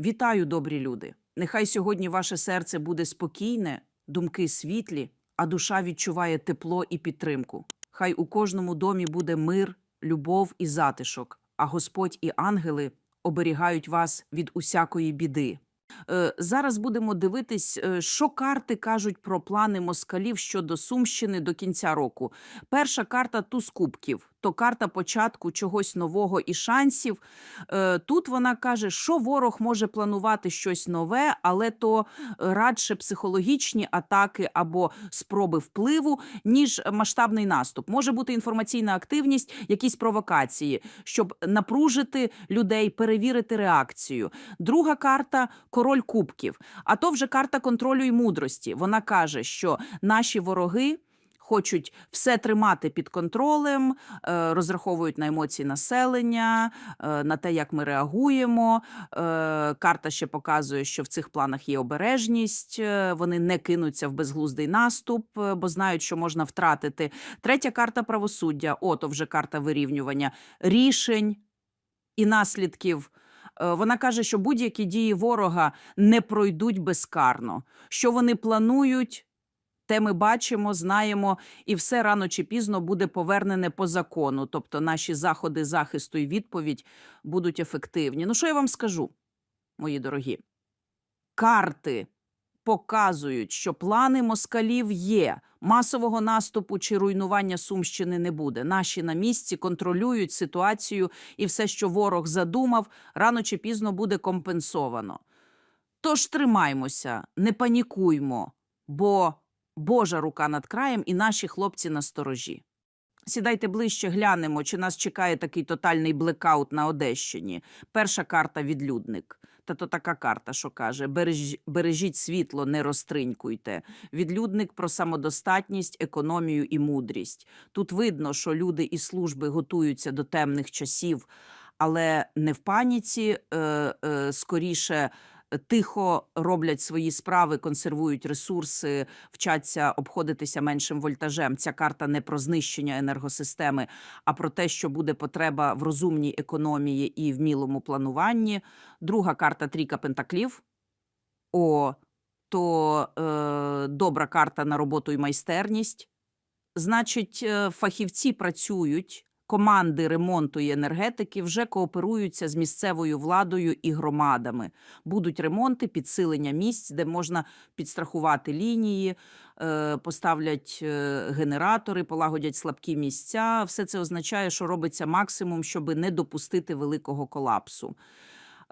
Вітаю, добрі люди! Нехай сьогодні ваше серце буде спокійне, думки світлі, а душа відчуває тепло і підтримку. Хай у кожному домі буде мир, любов і затишок, а Господь і ангели оберігають вас від усякої біди. Е, Зараз будемо дивитись, е, що карти кажуть про плани москалів щодо Сумщини до кінця року. Перша карта туз кубків, то карта початку чогось нового і шансів. Е, Тут вона каже, що ворог може планувати щось нове, але то радше психологічні атаки або спроби впливу, ніж масштабний наступ. Може бути інформаційна активність, якісь провокації, щоб напружити людей, перевірити реакцію. Друга карта король кубків. А то вже карта контролю і мудрості. Вона каже, що наші вороги. Хочуть все тримати під контролем, е, розраховують на емоції населення, е, на те, як ми реагуємо. Е, Карта ще показує, що в цих планах є обережність. Вони не кинуться в безглуздий наступ, бо знають, що можна втратити. Третя карта правосуддя. Ото вже карта вирівнювання рішень і наслідків. Вона каже, що будь-які дії ворога не пройдуть безкарно. Що вони планують, те ми бачимо, знаємо, і все рано чи пізно буде повернене по закону. Тобто наші заходи захисту і відповідь будуть ефективні. Ну, що я вам скажу, мої дорогі? Карти показують, що плани москалів є. Масового наступу чи руйнування Сумщини не буде. Наші на місці контролюють ситуацію, і все, що ворог задумав, рано чи пізно буде компенсовано. Тож тримаймося, не панікуймо, бо Божа рука над краєм і наші хлопці на сторожі. Сідайте ближче, глянемо, чи нас чекає такий тотальний блекаут на Одещині. Перша карта відлюдник. Та то така карта, що каже: береж, бережіть світло, не розтринькуйте. Відлюдник про самодостатність, економію і мудрість. Тут видно, що люди і служби готуються до темних часів, але не в паніці, е, е, скоріше. Тихо роблять свої справи, консервують ресурси, вчаться обходитися меншим вольтажем. Ця карта не про знищення енергосистеми, а про те, що буде потреба в розумній економії і вмілому плануванні. Друга карта трійка пентаклів. О, то е, добра карта на роботу і майстерність. Значить, е, фахівці працюють, команди ремонту і енергетики вже кооперуються з місцевою владою і громадами. Будуть ремонти, підсилення місць, де можна підстрахувати лінії, е, поставлять е, генератори, полагодять слабкі місця. Все це означає, що робиться максимум, щоб не допустити великого колапсу.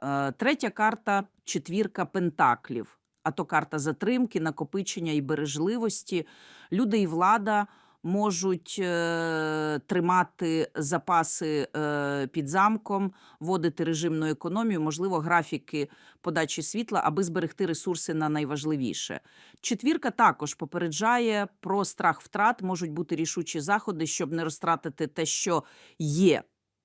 Е, Третя карта четвірка пентаклів. А то карта затримки, накопичення і бережливості. Люди і влада можуть е, тримати запаси е, під замком, вводити режимну економію, можливо, графіки подачі світла, аби зберегти ресурси на найважливіше. Четвірка також попереджає про страх втрат, можуть бути рішучі заходи, щоб не розтратити те, що є.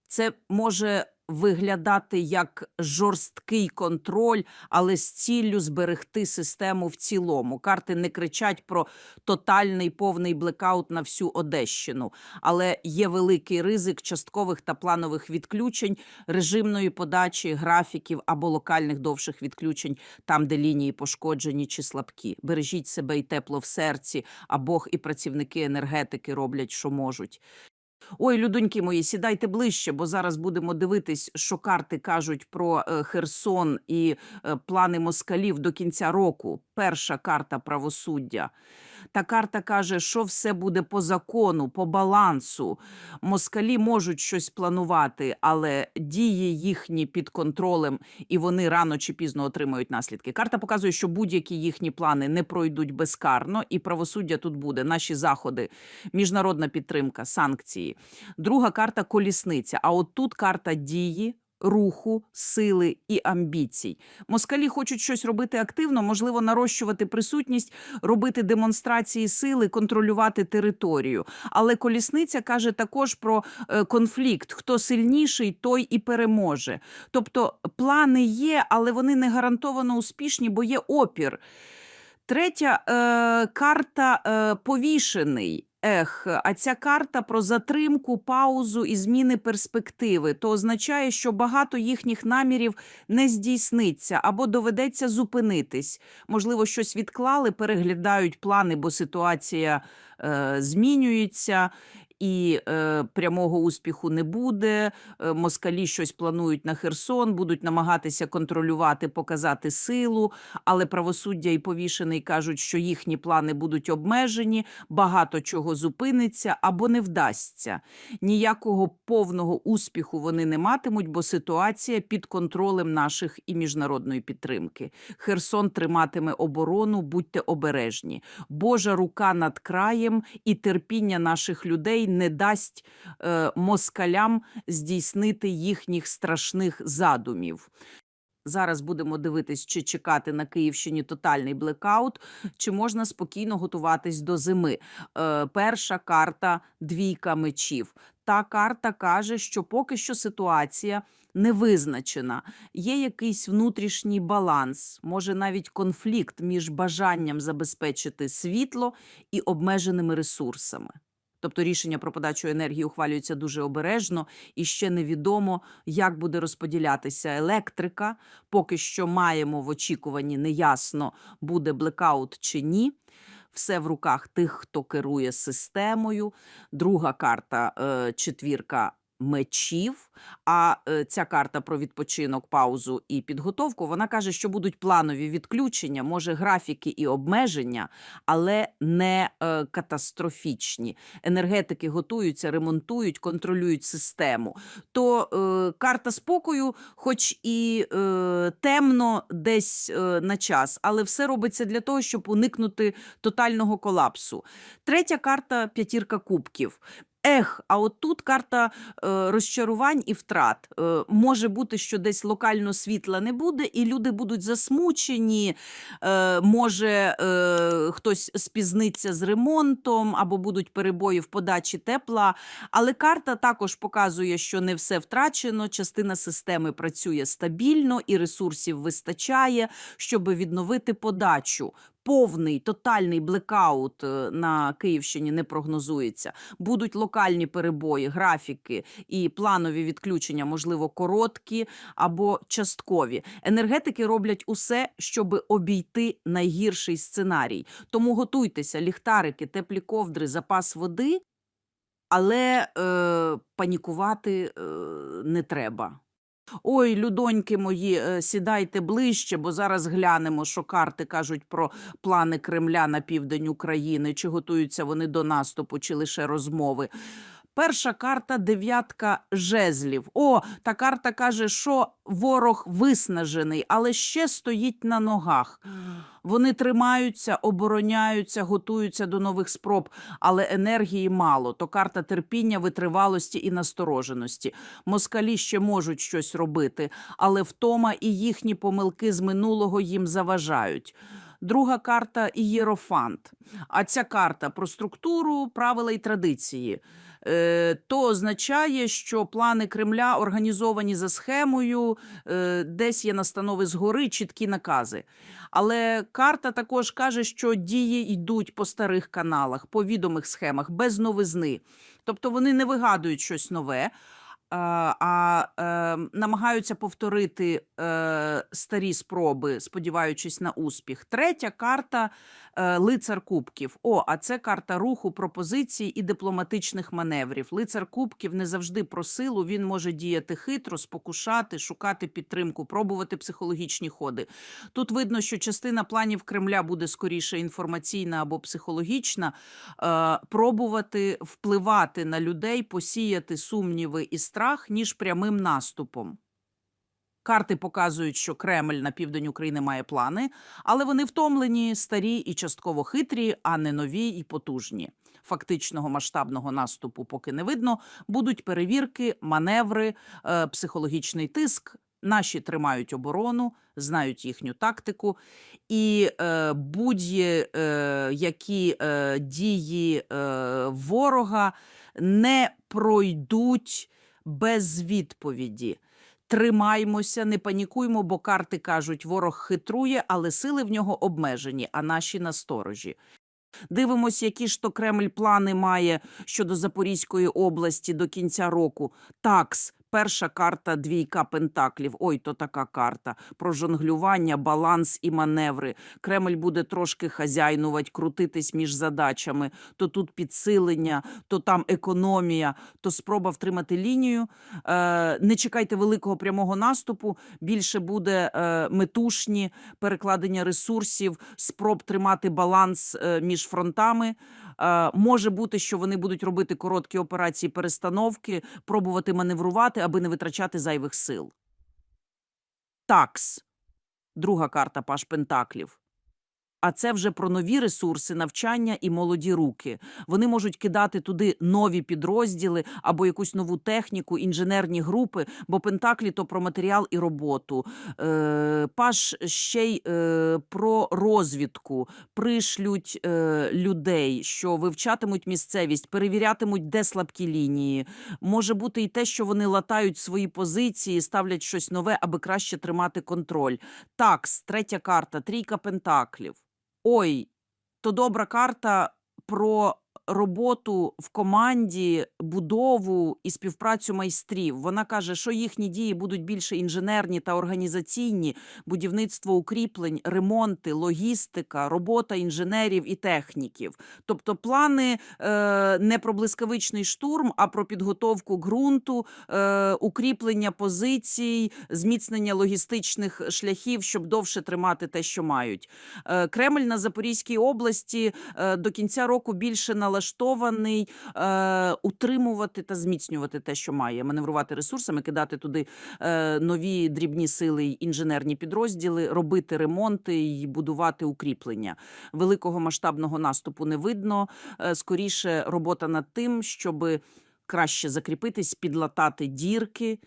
Це може виглядати як жорсткий контроль, але з ціллю зберегти систему в цілому. Карти не кричать про тотальний повний блекаут на всю Одещину, але є великий ризик часткових та планових відключень, режимної подачі, графіків або локальних довших відключень, там, де лінії пошкоджені чи слабкі. Бережіть себе і тепло в серці, а Бог і працівники енергетики роблять, що можуть. Ой, людоньки мої, сідайте ближче, бо зараз будемо дивитись, що карти кажуть про е, Херсон і е, плани москалів до кінця року. Перша карта правосуддя. Та карта каже, що все буде по закону, по балансу. Москалі можуть щось планувати, але дії їхні під контролем, і вони рано чи пізно отримають наслідки. Карта показує, що будь-які їхні плани не пройдуть безкарно, і правосуддя тут буде. Наші заходи, міжнародна підтримка, санкції. Друга карта колісниця. А от тут карта дії. Руху, сили і амбіцій. Москалі хочуть щось робити активно, можливо, нарощувати присутність, робити демонстрації сили, контролювати територію. Але колісниця каже також про е, конфлікт: хто сильніший, той і переможе. Тобто плани є, але вони не гарантовано успішні, бо є опір. Третя е, карта е, повішений. Ех, а ця карта про затримку, паузу і зміни перспективи, то означає, що багато їхніх намірів не здійсниться або доведеться зупинитись. Можливо, щось відклали, переглядають плани, бо ситуація е, змінюється. І е, прямого успіху не буде. Е, москалі щось планують на Херсон, будуть намагатися контролювати, показати силу. Але правосуддя і повішений кажуть, що їхні плани будуть обмежені, багато чого зупиниться або не вдасться. Ніякого повного успіху вони не матимуть, бо ситуація під контролем наших і міжнародної підтримки. Херсон триматиме оборону, будьте обережні. Божа рука над краєм і терпіння наших людей не дасть е, москалям здійснити їхніх страшних задумів. Зараз будемо дивитись, чи чекати на Київщині тотальний блекаут, чи можна спокійно готуватись до зими. Е, перша карта двійка мечів. Та карта каже, що поки що ситуація не визначена. Є якийсь внутрішній баланс, може навіть конфлікт між бажанням забезпечити світло і обмеженими ресурсами. Тобто рішення про подачу енергії ухвалюється дуже обережно, і ще невідомо, як буде розподілятися електрика. Поки що маємо в очікуванні неясно, буде блекаут чи ні. Все в руках тих, хто керує системою. Друга карта е, четвірка мечів. А е, ця карта про відпочинок, паузу і підготовку. Вона каже, що будуть планові відключення, може графіки і обмеження, але не е, катастрофічні. Енергетики готуються, ремонтують, контролюють систему. То е, карта спокою, хоч і е, темно десь е, на час, але все робиться для того, щоб уникнути тотального колапсу. Третя карта п'ятірка кубків. Ех, а от тут карта е, розчарувань і втрат. Е, може бути, що десь локально світла не буде, і люди будуть засмучені. Е, може, е, хтось спізниться з ремонтом, або будуть перебої в подачі тепла. Але карта також показує, що не все втрачено. Частина системи працює стабільно і ресурсів вистачає, щоб відновити подачу. Повний тотальний блекаут е, на Київщині не прогнозується. Будуть локальні перебої, графіки і планові відключення, можливо, короткі або часткові. Енергетики роблять усе, щоб обійти найгірший сценарій. Тому готуйтеся, ліхтарики, теплі ковдри, запас води, але е, панікувати е, не треба. Ой, людоньки мої, е, сідайте ближче, бо зараз глянемо, що карти кажуть про плани Кремля на південь України, чи готуються вони до наступу, чи лише розмови. Перша карта дев'ятка жезлів. О, та карта каже, що ворог виснажений, але ще стоїть на ногах. Вони тримаються, обороняються, готуються до нових спроб, але енергії мало. То карта терпіння, витривалості і настороженості. Москалі ще можуть щось робити, але втома і їхні помилки з минулого їм заважають. Друга карта ієрофант. А ця карта про структуру, правила і традиції. Е, то означає, що плани Кремля організовані за схемою, е, десь є настанови згори, чіткі накази. Але карта також каже, що дії йдуть по старих каналах, по відомих схемах, без новизни. Тобто вони не вигадують щось нове, а, а е, намагаються повторити е, старі спроби, сподіваючись на успіх. Третя карта е, лицар кубків. О, а це карта руху, пропозицій і дипломатичних маневрів. Лицар кубків не завжди про силу. Він може діяти хитро, спокушати, шукати підтримку, пробувати психологічні ходи. Тут видно, що частина планів Кремля буде скоріше інформаційна або психологічна, е, пробувати впливати на людей, посіяти сумніви і страх, ніж прямим наступом. Карти показують, що Кремль на південь України має плани, але вони втомлені, старі і частково хитрі, а не нові і потужні. Фактичного масштабного наступу поки не видно. Будуть перевірки, маневри, е, психологічний тиск. Наші тримають оборону, знають їхню тактику, і е, будь-які е, дії е, ворога не пройдуть без відповіді. Тримаймося, не панікуймо, бо карти кажуть, ворог хитрує, але сили в нього обмежені, а наші насторожі. Дивимось, які ж то Кремль плани має щодо Запорізької області до кінця року. Такс. Перша карта двійка пентаклів. Ой, то така карта. Про жонглювання, баланс і маневри. Кремль буде трошки хазяйнувати, крутитись між задачами. То тут підсилення, то там економія, то спроба втримати лінію. Е, не чекайте великого прямого наступу. Більше буде е, метушні перекладення ресурсів, спроб тримати баланс е, між фронтами. Може бути, що вони будуть робити короткі операції перестановки, пробувати маневрувати, аби не витрачати зайвих сил. Такс. Друга карта Паш Пентаклів. А це вже про нові ресурси, навчання і молоді руки. Вони можуть кидати туди нові підрозділи або якусь нову техніку, інженерні групи, бо Пентаклі то про матеріал і роботу. Е, Паш ще й е, про розвідку. Пришлють е, людей, що вивчатимуть місцевість, перевірятимуть, де слабкі лінії. Може бути і те, що вони латають свої позиції, ставлять щось нове, аби краще тримати контроль. Такс, третя карта, трійка пентаклів. Ой, то добра карта про роботу в команді, будову і співпрацю майстрів. Вона каже, що їхні дії будуть більше інженерні та організаційні, будівництво укріплень, ремонти, логістика, робота інженерів і техніків. Тобто плани е, не про блискавичний штурм, а про підготовку ґрунту, е, укріплення позицій, зміцнення логістичних шляхів, щоб довше тримати те, що мають. Е, Кремль на Запорізькій області е, до кінця року більше налаштований е, утримувати та зміцнювати те, що має, маневрувати ресурсами, кидати туди е, нові дрібні сили інженерні підрозділи, робити ремонти і будувати укріплення. Великого масштабного наступу не видно. Е, скоріше робота над тим, щоб краще закріпитись, підлатати дірки.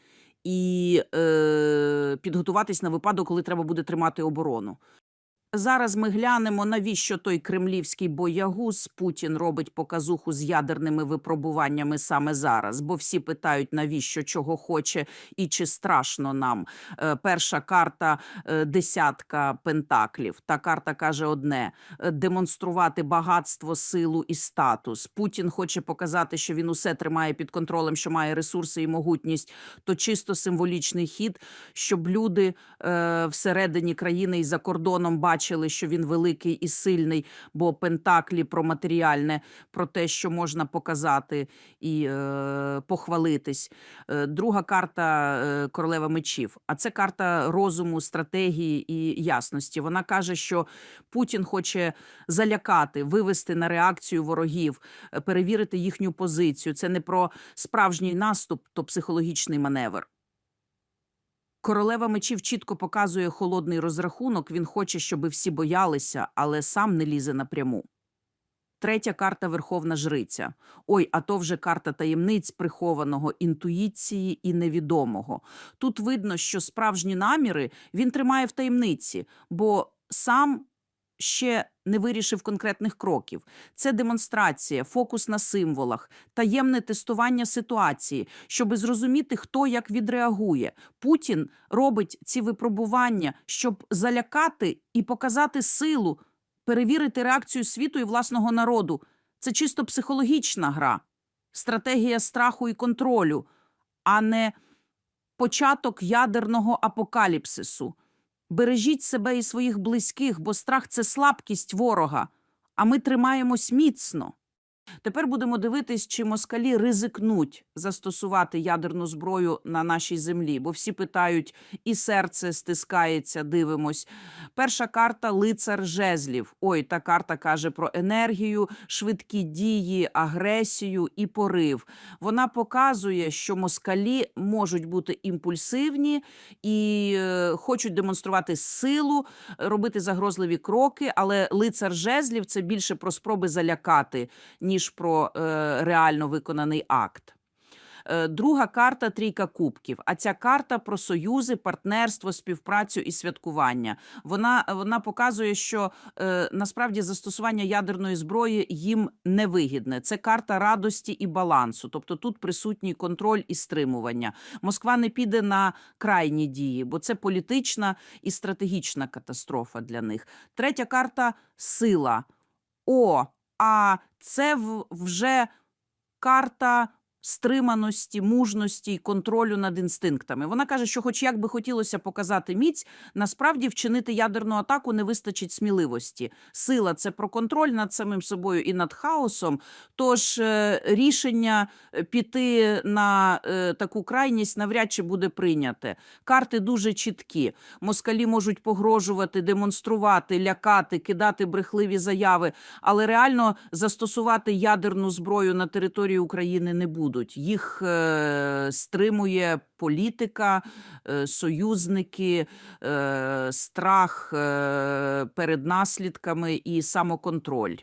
І е, підготуватись на випадок, коли треба буде тримати оборону. Зараз ми глянемо, навіщо той кремлівський боягуз Путін робить показуху з ядерними випробуваннями саме зараз. Бо всі питають, навіщо чого хоче і чи страшно нам. Е, Перша карта е, десятка пентаклів. Та карта каже одне: демонструвати багатство, силу і статус. Путін хоче показати, що він усе тримає під контролем, що має ресурси і могутність. То чисто символічний хід, щоб люди е, всередині країни і за кордоном бачили, що він великий і сильний, бо пентаклі про матеріальне, про те, що можна показати і е, похвалитись. Е, друга карта е, королева мечів. А це карта розуму, стратегії і ясності. Вона каже, що Путін хоче залякати, вивести на реакцію ворогів, е, перевірити їхню позицію. Це не про справжній наступ, то психологічний маневр. Королева мечів чітко показує холодний розрахунок. Він хоче, щоб всі боялися, але сам не лізе напряму. Третя карта Верховна Жриця. Ой, а то вже карта таємниць прихованого, інтуїції і невідомого. Тут видно, що справжні наміри він тримає в таємниці, бо сам ще не вирішив конкретних кроків. Це демонстрація, фокус на символах, таємне тестування ситуації, щоб зрозуміти, хто як відреагує. Путін робить ці випробування, щоб залякати і показати силу, перевірити реакцію світу і власного народу. Це чисто психологічна гра, стратегія страху і контролю, а не початок ядерного апокаліпсису. Бережіть себе і своїх близьких, бо страх це слабкість ворога, а ми тримаємось міцно. Тепер будемо дивитись, чи москалі ризикнуть застосувати ядерну зброю на нашій землі, бо всі питають, і серце стискається, дивимось. Перша карта лицар жезлів. Ой, та карта каже про енергію, швидкі дії, агресію і порив. Вона показує, що москалі можуть бути імпульсивні і е, хочуть демонструвати силу, робити загрозливі кроки, але лицар жезлів це більше про спроби залякати, ніж про е, реально виконаний акт. Е, Друга карта трійка кубків. А ця карта про союзи, партнерство, співпрацю і святкування. Вона, вона показує, що е, насправді застосування ядерної зброї їм невигідне. Це карта радості і балансу. Тобто тут присутній контроль і стримування. Москва не піде на крайні дії, бо це політична і стратегічна катастрофа для них. Третя карта сила. О, а це вже карта стриманості, мужності і контролю над інстинктами. Вона каже, що, хоч як би хотілося показати міць, насправді вчинити ядерну атаку не вистачить сміливості. Сила це про контроль над самим собою і над хаосом. Тож е, рішення е, піти на е, таку крайність навряд чи буде прийняте. Карти дуже чіткі. Москалі можуть погрожувати, демонструвати, лякати, кидати брехливі заяви, але реально застосувати ядерну зброю на території України не будуть. Їх е, стримує політика, е, союзники, е, страх е, перед наслідками і самоконтроль.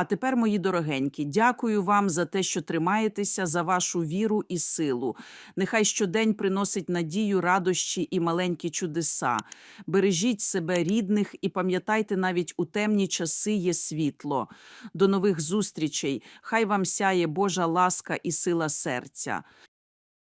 А тепер, мої дорогенькі, дякую вам за те, що тримаєтеся, за вашу віру і силу. Нехай щодень приносить надію, радощі і маленькі чудеса. Бережіть себе, рідних, і пам'ятайте, навіть у темні часи є світло. До нових зустрічей. Хай вам сяє Божа ласка і сила серця.